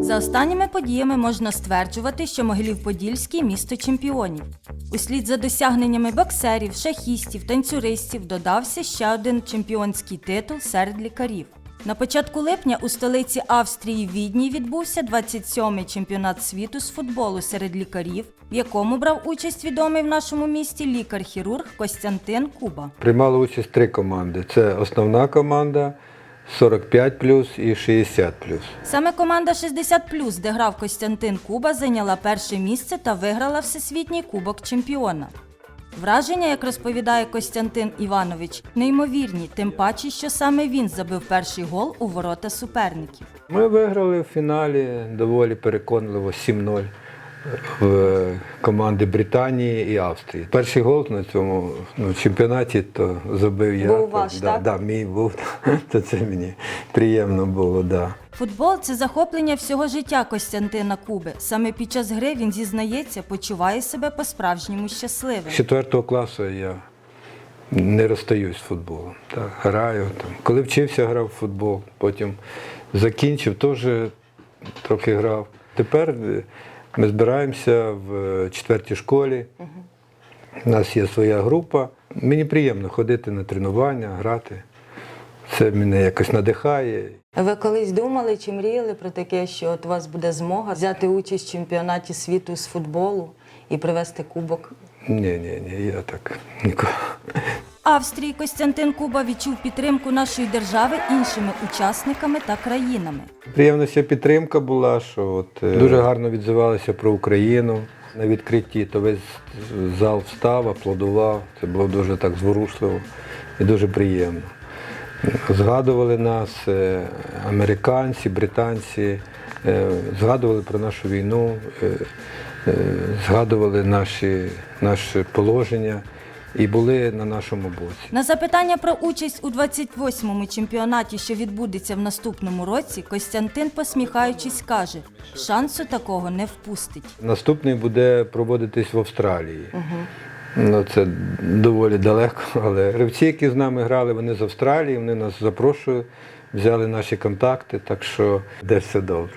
За останніми подіями можна стверджувати, що Могилів-Подільський місто чемпіонів. Услід за досягненнями боксерів, шахістів, танцюристів додався ще один чемпіонський титул серед лікарів. На початку липня у столиці Австрії Відні відбувся 27-й чемпіонат світу з футболу серед лікарів, в якому брав участь відомий в нашому місті лікар-хірург Костянтин Куба. Приймали участь три команди. Це основна команда 45 і 60 Саме команда 60+, де грав Костянтин Куба, зайняла перше місце та виграла Всесвітній кубок чемпіона. Враження, як розповідає Костянтин Іванович, неймовірні, тим паче, що саме він забив перший гол у ворота суперників. Ми виграли в фіналі доволі переконливо 7-0 в команди Британії і Австрії. Перший гол на цьому ну, чемпіонаті то забив я. Був ваш, да, так? Да, мій був. То це мені приємно було, да. Футбол це захоплення всього життя Костянтина Куби. Саме під час гри він зізнається, почуває себе по-справжньому щасливим. З четвертого класу я не розстаюсь з футболом. Так, граю. Там. Коли вчився, грав в футбол, потім закінчив, теж трохи грав. Тепер е, ми збираємося в е, четвертій школі. У нас є своя група. Мені приємно ходити на тренування, грати. Це мене якось надихає. Ви колись думали чи мріяли про таке, що от у вас буде змога взяти участь в чемпіонаті світу з футболу і привезти кубок? Ні, ні, ні, я так ніколи. Австрії Костянтин Куба відчув підтримку нашої держави іншими учасниками та країнами. Приємна ще підтримка була, що от, е, дуже гарно відзивалися про Україну. На відкритті то весь зал встав, аплодував. Це було дуже так зворушливо і дуже приємно. Згадували нас е, американці, британці, е, згадували про нашу війну, згадували наші, наше положення і були на нашому боці. На запитання про участь у 28-му чемпіонаті, що відбудеться в наступному році, Костянтин, посміхаючись, каже: шансу такого не впустить. Наступний буде проводитись в Австралії. Ну, це доволі далеко, але гравці, які з нами грали, вони з Австралії, вони нас запрошують, взяли наші контакти, так що де все добре.